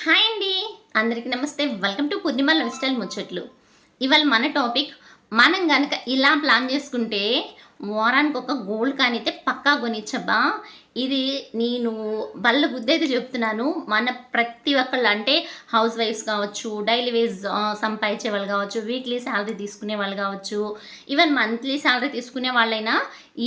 Hi అండి. అందరికీ నమస్తే. Welcome to Purnima lifestyle ముచ్చట్లు. ఇవాళ మన టాపిక్ మనం కనుక ఇలా ప్లాన్ చేసుకుంటే వారానికి ఒక గోల్డ్ కాయిన్ అయితే పక్కా కొనిచ్చబ్బా. ఇది నేను బల్ల బుద్ధి అయితే చెప్తున్నాను. మన ప్రతి ఒక్కళ్ళు అంటే హౌస్ వైఫ్స్ కావచ్చు డైలీ వేజ్ సంపాదించే వాళ్ళు కావచ్చు వీక్లీ శాలరీ తీసుకునే వాళ్ళు కావచ్చు ఈవెన్ మంత్లీ శాలరీ తీసుకునే వాళ్ళైనా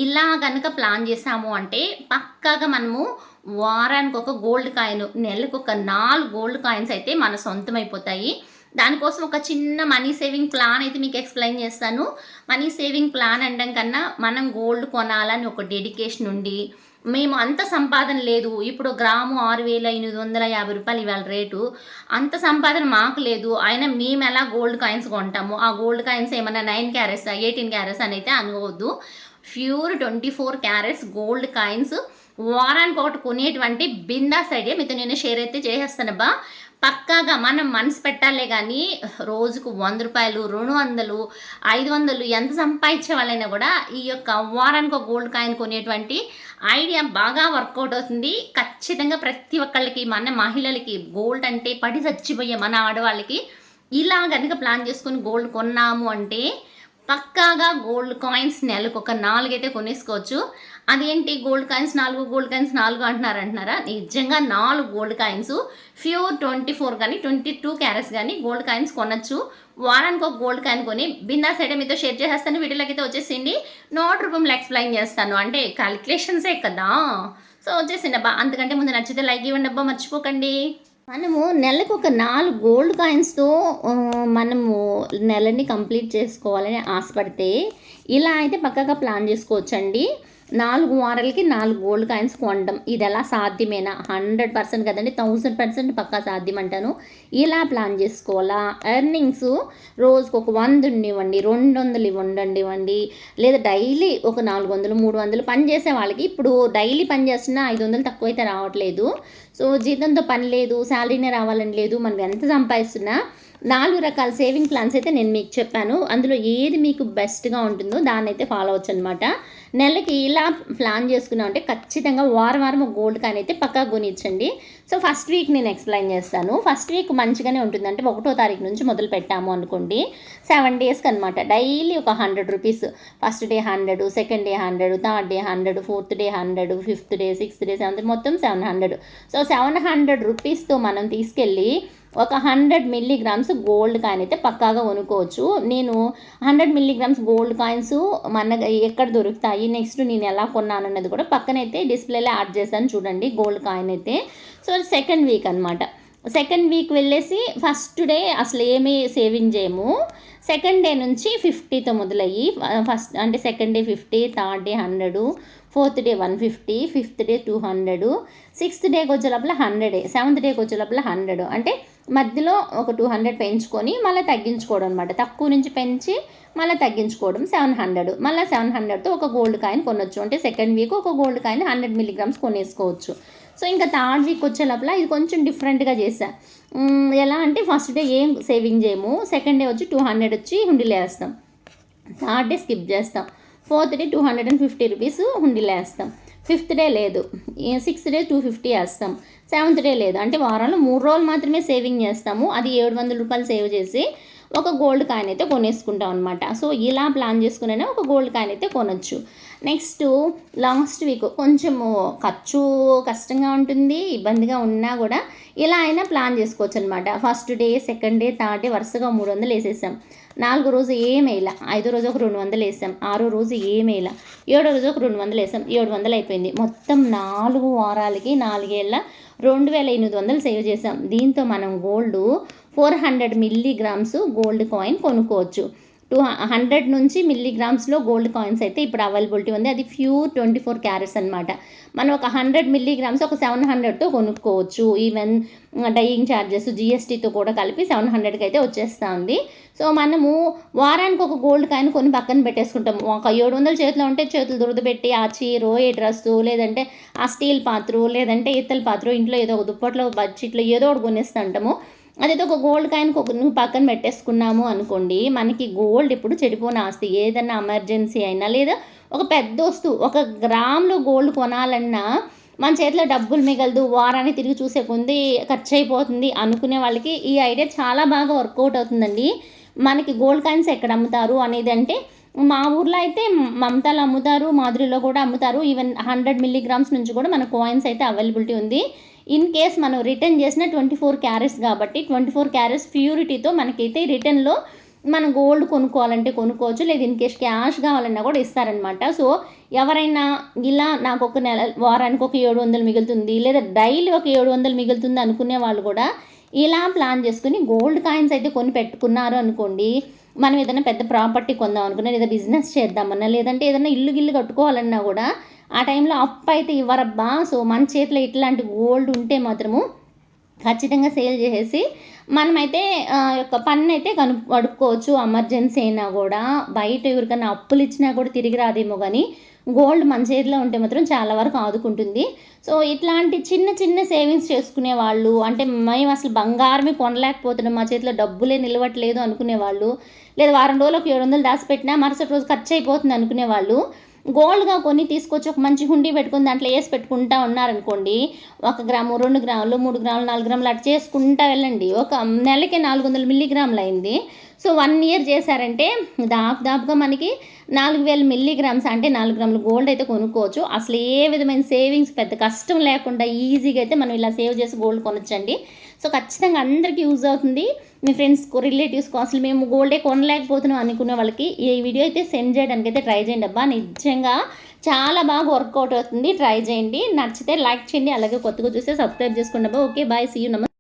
ఇలా కనుక ప్లాన్ చేసాము అంటే పక్కాగా మనము వారానికి ఒక గోల్డ్ కాయిన్ నెలకు ఒక నాలుగు గోల్డ్ కాయిన్స్ అయితే మన సొంతం అయిపోతాయి దానికోసం ఒక చిన్న మనీ సేవింగ్ ప్లాన్ అయితే మీకు ఎక్స్ప్లెయిన్ చేస్తాను. మనీ సేవింగ్ ప్లాన్ అనడం కన్నా మనం గోల్డ్ కొనాలని ఒక డెడికేషన్ ఉండి మేము అంత సంపాదన లేదు. ఇప్పుడు గ్రాము ఆరు వేల ఎనిమిది వందల యాభై రూపాయలు ఇవాళ రేటు. అంత సంపాదన మాకు లేదు. అయినా మేము ఎలా గోల్డ్ కాయిన్స్ కొంటాము? ఆ గోల్డ్ కాయిన్స్ ఏమన్నా నైన్ క్యారెట్స్ ఎయిటీన్ క్యారెట్స్ అని అయితే అనుకోవద్దు. Pure twenty four carats gold coins వారానికి ఒకటి కొనేటువంటి బిందాస్ ఐడియా మీతో నేను షేర్ అయితే చేసేస్తానబ్బా పక్కాగా మనం మనసు పెట్టాలే కానీ రోజుకు వంద రూపాయలు రెండు వందలు ఐదు వందలు ఎంత సంపాదించే వాళ్ళైనా కూడా ఈ యొక్క వారానికి ఒక గోల్డ్ కాయిన్ కొనేటువంటి ఐడియా బాగా వర్కౌట్ అవుతుంది. ఖచ్చితంగా ప్రతి ఒక్కళ్ళకి మన మహిళలకి గోల్డ్ అంటే పడి చచ్చిపోయే మన ఆడవాళ్ళకి ఇలా కనుక ప్లాన్ చేసుకొని గోల్డ్ కొన్నాము అంటే పక్కాగా గోల్డ్ కాయిన్స్ నెలకు ఒక నాలుగైతే కొనేసుకోవచ్చు. అదేంటి గోల్డ్ కాయిన్స్ నాలుగు గోల్డ్ కాయిన్స్ నాలుగు అంటున్నారు అంటున్నారా నిజంగా నాలుగు gold coins pure twenty four కానీ ట్వంటీ టూ క్యారెట్స్ కానీ గోల్డ్ కాయిన్స్ కొనొచ్చు. వారానికి ఒక గోల్డ్ కాయిన్ కొని బిందా సైడ్ మీతో షేర్ చేసేస్తాను. వీడియోలోకి అయితే వచ్చేసింది. నోట్ రూపంలో ఎక్స్ప్లెయిన్ చేస్తాను. అంటే క్యాలిక్యులేషన్సే కదా. సో వచ్చేసిండబ్బా అబ్బా. ముందు నచ్చితే లైక్ ఇవ్వండి అబ్బా. మర్చిపోకండి. మనము నెలకు ఒక నాలుగు గోల్డ్ కాయిన్స్తో మనము నెలని కంప్లీట్ చేసుకోవాలని ఆశపడితే ఇలా అయితే పక్కగా ప్లాన్ చేసుకోవచ్చండి. నాలుగు వారాలకి నాలుగు గోల్డ్ కాయిన్స్ కొనడం. ఇది ఎలా సాధ్యమేనా? హండ్రెడ్ పర్సెంట్ కదండి. థౌసండ్ పర్సెంట్ పక్కా సాధ్యం అంటాను ఇలా ప్లాన్ చేసుకోవాలా? ఎర్నింగ్స్ రోజుకు ఒక వంద ఉండివ్వండి రెండు వందలు ఇవ్వండి ఇవ్వండి లేదా డైలీ ఒక నాలుగు వందలు మూడు వందలు పని చేసే వాళ్ళకి ఇప్పుడు డైలీ పని చేస్తున్నా ఐదు వందలు తక్కువ అయితే రావట్లేదు. సో జీతంతో పని లేదు శాలరీనే రావాలని లేదు. మనం ఎంత సంపాదిస్తున్నా నాలుగు రకాల సేవింగ్ ప్లాన్స్ అయితే నేను మీకు చెప్పాను. అందులో ఏది మీకు బెస్ట్గా ఉంటుందో దాన్ని అయితే ఫాలో అవచ్చు అనమాట నెలకి ఇలా ప్లాన్ చేసుకున్నాం అంటే ఖచ్చితంగా వారం వారం గోల్డ్ కాయిన్ అయితే పక్కా కొనిచ్చండి. సో ఫస్ట్ వీక్ నేను ఎక్స్ప్లెయిన్ చేస్తాను. ఫస్ట్ వీక్ మంచిగానే ఉంటుంది అంటే ఒకటో తారీఖు నుంచి మొదలు పెట్టాము అనుకోండి. సెవెన్ డేస్కి అనమాట డైలీ ఒక hundred rupees first day hundred second day hundred third day hundred fourth day hundred fifth day sixth day seventh మొత్తం seven hundred so seven hundred రూపీస్తో మనం తీసుకెళ్ళి ఒక హండ్రెడ్ మిల్లీగ్రామ్స్ గోల్డ్ కాయిన్ అయితే పక్కాగా కొనుక్కోవచ్చు. నేను హండ్రెడ్ మిల్లీగ్రామ్స్ గోల్డ్ కాయిన్స్ మన ఎక్కడ దొరుకుతాయి నెక్స్ట్ నేను ఎలా కొన్నాను అన్నది కూడా పక్కనైతే డిస్ప్లేలో యాడ్ చేశాను చూడండి గోల్డ్ కాయిన్ అయితే. సో సెకండ్ వీక్ అనమాట సెకండ్ వీక్ వెళ్ళేసి ఫస్ట్ డే అసలు ఏమీ సేవింగ్ చేయము. సెకండ్ డే నుంచి ఫిఫ్టీతో మొదలయ్యి ఫస్ట్ అంటే second day fifty third day hundred fourth day one fifty fifth day two hundred sixth డేకి వచ్చే లోపల హండ్రెడ్ సెవెంత్ డేకి వచ్చే లోపల హండ్రెడ్. అంటే మధ్యలో ఒక టూ హండ్రెడ్ పెంచుకొని మళ్ళీ తగ్గించుకోవడం అనమాట తక్కువ నుంచి పెంచి మళ్ళీ తగ్గించుకోవడం సెవెన్ హండ్రెడ్. మళ్ళీ సెవెన్ హండ్రెడ్తో ఒక గోల్డ్ కాయిన్ కొనొచ్చు. అంటే సెకండ్ వీక్ ఒక గోల్డ్ కాయిన్ హండ్రెడ్ మిల్లీగ్రామ్స్ కొనేసుకోవచ్చు. సో ఇంకా థర్డ్ వీక్ వచ్చే లోపల ఇది కొంచెం డిఫరెంట్గా చేసా ఎలా అంటే ఫస్ట్ డే ఏం సేవింగ్ చేయము. సెకండ్ డే వచ్చి టూ హండ్రెడ్ వచ్చి హుండీలో వేస్తాం. థర్డ్ డే స్కిప్ చేస్తాం. Fourth day two hundred and fifty rupees హుండీలో వేస్తాం. ఫిఫ్త్ డే లేదు. సిక్స్త్ డే టూ ఫిఫ్టీ వేస్తాం. సెవెంత్ డే లేదు. అంటే వారంలో మూడు రోజులు మాత్రమే సేవింగ్ చేస్తాము. అది ఏడు వందల రూపాయలు సేవ్ చేసి ఒక గోల్డ్ కాయిన్ అయితే కొనేసుకుంటాం అనమాట సో ఇలా ప్లాన్ చేసుకునే ఒక గోల్డ్ కాయిన్ అయితే కొనొచ్చు. నెక్స్ట్ లాస్ట్ వీక్ కొంచెము ఖర్చు కష్టంగా ఉంటుంది ఇబ్బందిగా ఉన్నా కూడా ఇలా అయినా ప్లాన్ చేసుకోవచ్చు అనమాట first day second day third day వరుసగా మూడు వందలు వేసేసాం. నాలుగో రోజు ఏమేలా ఐదో రోజు ఒక రెండు వందలు వేసాం. ఆరో రోజు ఏమేలా ఏడో రోజు ఒక రెండు వందలు వేసాం. ఏడు వందలు అయిపోయింది. మొత్తం నాలుగు వారాలకి నాలుగేళ్ళ రెండు వేల ఎనిమిది వందలు సేవ్ చేసాం. దీంతో మనం gold four hundred milligrams gold coin కొనుక్కోవచ్చు. టూ హండ్రెడ్ నుంచి మిల్లీగ్రామ్స్లో గోల్డ్ కాయిన్స్ అయితే ఇప్పుడు అవైలబిలిటీ ఉంది. అది ప్యూర్ ట్వంటీ ఫోర్ క్యారెట్స్ అనమాట మనం ఒక హండ్రెడ్ మిల్లీగ్రామ్స్ ఒక సెవెన్ హండ్రెడ్తో కొనుక్కోవచ్చు. ఈవెన్ డైయింగ్ ఛార్జెస్ జిఎస్టీతో కూడా కలిపి సెవెన్ హండ్రెడ్కి అయితే వచ్చేస్తూ ఉంది సో మనము వారానికి ఒక గోల్డ్ కాయిన్ కొని పక్కన పెట్టేసుకుంటాం. ఒక ఏడు వందల చేతిలో ఉంటే చేతులు దురదపెట్టి ఆ చీరో ఏ డ్రస్సు లేదంటే ఆ స్టీల్ పాత్ర లేదంటే ఇత్తల పాత్ర ఇంట్లో ఏదో ఒక దుప్పట్లో బడ్జెట్లో ఏదో ఒకటి కొనేస్తుంటాము. అదైతే ఒక గోల్డ్ కాయిన్ ఒక నువ్వు పక్కన పెట్టేసుకున్నాము అనుకోండి మనకి గోల్డ్ ఇప్పుడు చెడిపోయిన ఆస్తి ఏదన్నా ఎమర్జెన్సీ అయినా లేదా ఒక పెద్ద వస్తువు ఒక గ్రామ్లో గోల్డ్ కొనాలన్నా మన చేతిలో డబ్బులు మిగలదు వారాన్ని తిరిగి చూసే కొంది ఖర్చు అయిపోతుంది అనుకునే వాళ్ళకి ఈ ఐడియా చాలా బాగా వర్కౌట్ అవుతుందండి. మనకి గోల్డ్ కాయిన్స్ ఎక్కడ అమ్ముతారు అనేది అంటే మా ఊర్లో అయితే మమతాలు అమ్ముతారు మాధురిలో కూడా అమ్ముతారు. ఈవెన్ హండ్రెడ్ మిల్లీగ్రామ్స్ నుంచి కూడా మన కాయిన్స్ అయితే అవైలబిలిటీ ఉంది. ఇన్ కేస్ మనం రిటర్న్ చేసిన ట్వంటీ ఫోర్ క్యారెట్స్ కాబట్టి ట్వంటీ ఫోర్ క్యారెట్స్ ప్యూరిటీతో మనకైతే రిటర్న్లో మనం గోల్డ్ కొనుక్కోవాలంటే కొనుక్కోవచ్చు. లేదు ఇన్ కేస్ క్యాష్ కావాలన్నా కూడా ఇస్తారనమాట సో ఎవరైనా ఇలా నాకు ఒక నెల వారానికి ఒక ఏడు వందలు మిగులుతుంది లేదా డైలీ ఒక ఏడు వందలు మిగులుతుంది అనుకునే వాళ్ళు కూడా ఇలా ప్లాన్ చేసుకుని గోల్డ్ కాయిన్స్ అయితే కొని పెట్టుకున్నారు అనుకోండి మనం ఏదైనా పెద్ద ప్రాపర్టీ కొందాం అనుకున్నా లేదా బిజినెస్ చేద్దామన్నా లేదంటే ఏదైనా ఇల్లు గిల్లు కట్టుకోవాలన్నా కూడా ఆ టైంలో అప్పు అయితే ఇవ్వరబ్బా. సో మన చేతిలో ఇట్లాంటి గోల్డ్ ఉంటే మాత్రము ఖచ్చితంగా సేల్ చేసేసి మనమైతే ఆ, యొక్క పన్ను అయితే కను కడుపుకోవచ్చు. ఎమర్జెన్సీ అయినా కూడా బయట ఎవరికైనా అప్పులు ఇచ్చినా కూడా తిరిగి రాదేమో కానీ గోల్డ్ మన చేతిలో ఉంటే మాత్రం చాలా వరకు ఆదుకుంటుంది. సో ఇట్లాంటి చిన్న చిన్న సేవింగ్స్ చేసుకునే వాళ్ళు అంటే మేము అసలు బంగారమే కొనలేకపోతున్నాం. మా చేతిలో డబ్బులే నిలవట్లేదు అనుకునే వాళ్ళు లేదా వారం రోజులకు ఏడు వందలు దాచిపెట్టినా మరుసటి రోజు ఖర్చు అయిపోతుంది అనుకునే వాళ్ళు గోల్డ్గా కొని తీసుకొచ్చి ఒక మంచి హుండీ పెట్టుకుని దాంట్లో వేసి పెట్టుకుంటా ఉన్నారనుకోండి ఒక గ్రాము రెండు గ్రాములు మూడు గ్రాములు నాలుగు గ్రాములు అట్లా చేసుకుంటా వెళ్ళండి. ఒక నెలకి నాలుగు వందల మిల్లీగ్రాములు అయింది. సో వన్ ఇయర్ చేశారంటే దాపు దాపుగా మనకి నాలుగు వేల మిల్లీగ్రామ్స్ అంటే నాలుగు గ్రాములు గోల్డ్ అయితే కొనుక్కోవచ్చు. అసలు ఏ విధమైన సేవింగ్స్ పెద్ద కష్టం లేకుండా ఈజీగా అయితే మనం ఇలా సేవ్ చేసి గోల్డ్ కొనొచ్చండి. సో ఖచ్చితంగా అందరికీ యూజ్ అవుతుంది. మీ ఫ్రెండ్స్కు రిలేటివ్స్కు అసలు మేము గోల్డే కొనలేకపోతున్నాం అనుకునే వాళ్ళకి ఈ వీడియో అయితే సెండ్ చేయడానికి అయితే ట్రై చేయండి అబ్బా. నిజంగా చాలా బాగా వర్కౌట్ అవుతుంది. ట్రై చేయండి. నచ్చితే లైక్ చేయండి. అలాగే కొత్తగా చూస్తే సబ్స్క్రైబ్ చేసుకోండి అబ్బా. Okay bye. సీ యూ నమస్తే.